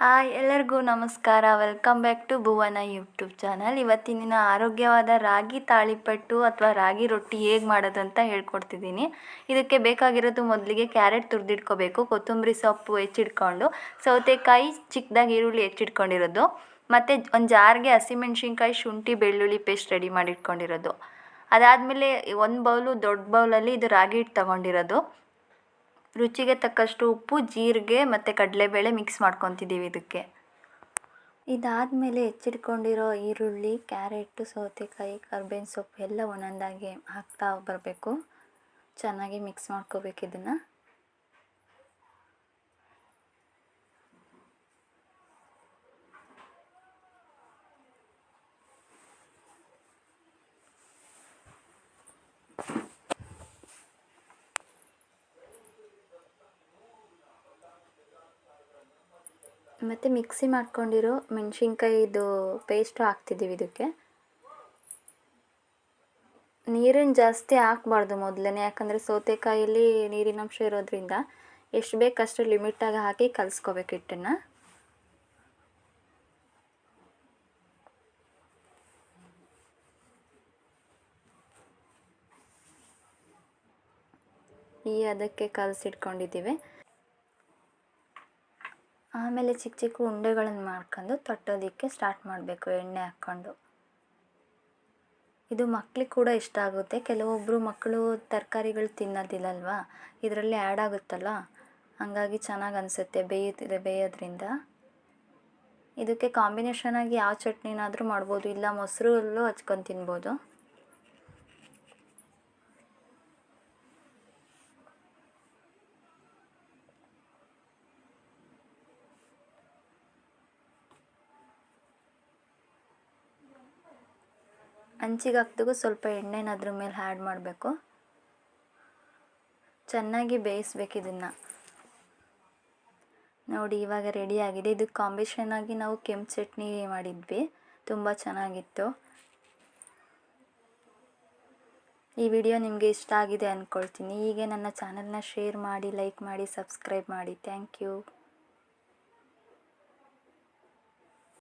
Hi, ಎಲ್ಲರಿಗೂ ನಮಸ್ಕಾರ. Welcome back to Bhuvana YouTube channel ಇವತ್ತಿನ ಆರೋಗ್ಯವಾದ ರಾಗಿ ತಾಳಿಪಟ್ಟು ಅಥವಾ ರಾಗಿ ರೊಟ್ಟಿ ಹೇಗೆ ಮಾಡೋದು ಅಂತ ಹೇಳ್ಕೊಡ್ತಿದ್ದೀನಿ. ಇದಕ್ಕೆ ಬೇಕಾಗಿರೋದು ಮೊದಲಿಗೆ ಕ್ಯಾರೆಟ್ ತುರಿದಿಟ್ಕೋಬೇಕು, ಕೊತ್ತಂಬರಿ ಸೊಪ್ಪು ಹೆಚ್ಚಿಟ್ಕೊಂಡು, ಸೌತೆಕಾಯಿ ಚಿಕ್ಕದಾಗಿ ಈರುಳ್ಳಿ ಹೆಚ್ಚಿಟ್ಕೊಂಡಿರೋದು, ಮತ್ತು ಒಂದು ಜಾರ್ಗೆ ಹಸಿಮೆಣ್ಸಿನ್ಕಾಯಿ, ಶುಂಠಿ, ಬೆಳ್ಳುಳ್ಳಿ ಪೇಸ್ಟ್ ರೆಡಿ ಮಾಡಿಟ್ಕೊಂಡಿರೋದು. ಅದಾದಮೇಲೆ ಒಂದು ಬೌಲು ದೊಡ್ಡ ಬೌಲಲ್ಲಿ ಇದು ರಾಗಿ ಹಿಟ್ಟು ತೊಗೊಂಡಿರೋದು. ರುಚಿಗೆ ತಕ್ಕಷ್ಟು ಉಪ್ಪು, ಜೀರಿಗೆ ಮತ್ತು ಕಡಲೆಬೇಳೆ ಮಿಕ್ಸ್ ಮಾಡ್ಕೊತಿದ್ದೀವಿ ಇದಕ್ಕೆ. ಇದಾದಮೇಲೆ ಹೆಚ್ಚಿಟ್ಕೊಂಡಿರೋ ಈರುಳ್ಳಿ, ಕ್ಯಾರೆಟು, ಸೌತೆಕಾಯಿ, ಕರ್ಬೇವಿನ ಸೊಪ್ಪು ಎಲ್ಲ ಒಂದೊಂದಾಗಿ ಹಾಕ್ತಾ ಬರಬೇಕು. ಚೆನ್ನಾಗಿ ಮಿಕ್ಸ್ ಮಾಡ್ಕೋಬೇಕು ಇದನ್ನು. ಮತ್ತು ಮಿಕ್ಸಿ ಮಾಡ್ಕೊಂಡಿರೋ ಮೆಣಸಿನ್ಕಾಯಿದು ಪೇಸ್ಟು ಹಾಕ್ತಿದ್ದೀವಿ ಇದಕ್ಕೆ. ನೀರನ್ನು ಜಾಸ್ತಿ ಹಾಕ್ಬಾರ್ದು ಮೊದಲೇ ಯಾಕಂದರೆ ಸೌತೆಕಾಯಲ್ಲಿ ನೀರಿನಂಶ ಇರೋದ್ರಿಂದ ಎಷ್ಟು ಬೇಕಷ್ಟು ಲಿಮಿಟಾಗಿ ಹಾಕಿ ಕಲಿಸ್ಕೋಬೇಕು ಹಿಟ್ಟನ್ನು. ಈ ಅದಕ್ಕೆ ಕಲಸಿಟ್ಕೊಂಡಿದ್ದೀವಿ. ಆಮೇಲೆ ಚಿಕ್ಕ ಚಿಕ್ಕ ಉಂಡೆಗಳನ್ನು ಮಾಡ್ಕೊಂಡು ತಟ್ಟೋದಕ್ಕೆ ಸ್ಟಾರ್ಟ್ ಮಾಡಬೇಕು, ಎಣ್ಣೆ ಹಾಕ್ಕೊಂಡು. ಇದು ಮಕ್ಳಿಗೆ ಕೂಡ ಇಷ್ಟ ಆಗುತ್ತೆ. ಕೆಲವೊಬ್ಬರು ಮಕ್ಕಳು ತರಕಾರಿಗಳು ತಿನ್ನೋದಿಲ್ಲಲ್ವಾ? ಇದರಲ್ಲಿ ಆ್ಯಡ್ ಆಗುತ್ತಲ್ಲ? ಹಾಗಾಗಿ ಚೆನ್ನಾಗಿ ಅನಿಸುತ್ತೆ ಬೇಯುತ್ತಿದೆ, ಬೇಯೋದ್ರಿಂದ. ಇದಕ್ಕೆ ಕಾಂಬಿನೇಷನ್ ಆಗಿ ಯಾವ ಚಟ್ನಿನಾದರೂ ಮಾಡ್ಬೋದು, ಇಲ್ಲ ಮೊಸರಲ್ಲೂ ಹಚ್ಕೊಂಡು ತಿನ್ಬೋದು. ಹಂಚಿಗೆ ಹಾಕ್ದಾಗೂ ಸ್ವಲ್ಪ ಎಣ್ಣೆನ ಅದ್ರ ಮೇಲೆ ಆ್ಯಡ್ ಮಾಡಬೇಕು. ಚೆನ್ನಾಗಿ ಬೇಯಿಸ್ಬೇಕು ಇದನ್ನು. ನೋಡಿ, ಇವಾಗ ರೆಡಿ ಆಗಿದೆ. ಇದಕ್ಕೆ ಕಾಂಬಿನೇಷನ್ ಆಗಿ ನಾವು ಕೆಂಪು ಚಟ್ನಿ ಮಾಡಿದ್ವಿ. ತುಂಬ ಚೆನ್ನಾಗಿತ್ತು. ಈ ವಿಡಿಯೋ ನಿಮಗೆ ಇಷ್ಟ ಆಗಿದೆ ಅಂದ್ಕೊಳ್ತೀನಿ ಹೀಗೆ ನನ್ನ ಚಾನಲ್ನ ಶೇರ್ ಮಾಡಿ ಲೈಕ್ ಮಾಡಿ ಸಬ್ಸ್ಕ್ರೈಬ್ ಮಾಡಿ. Thank you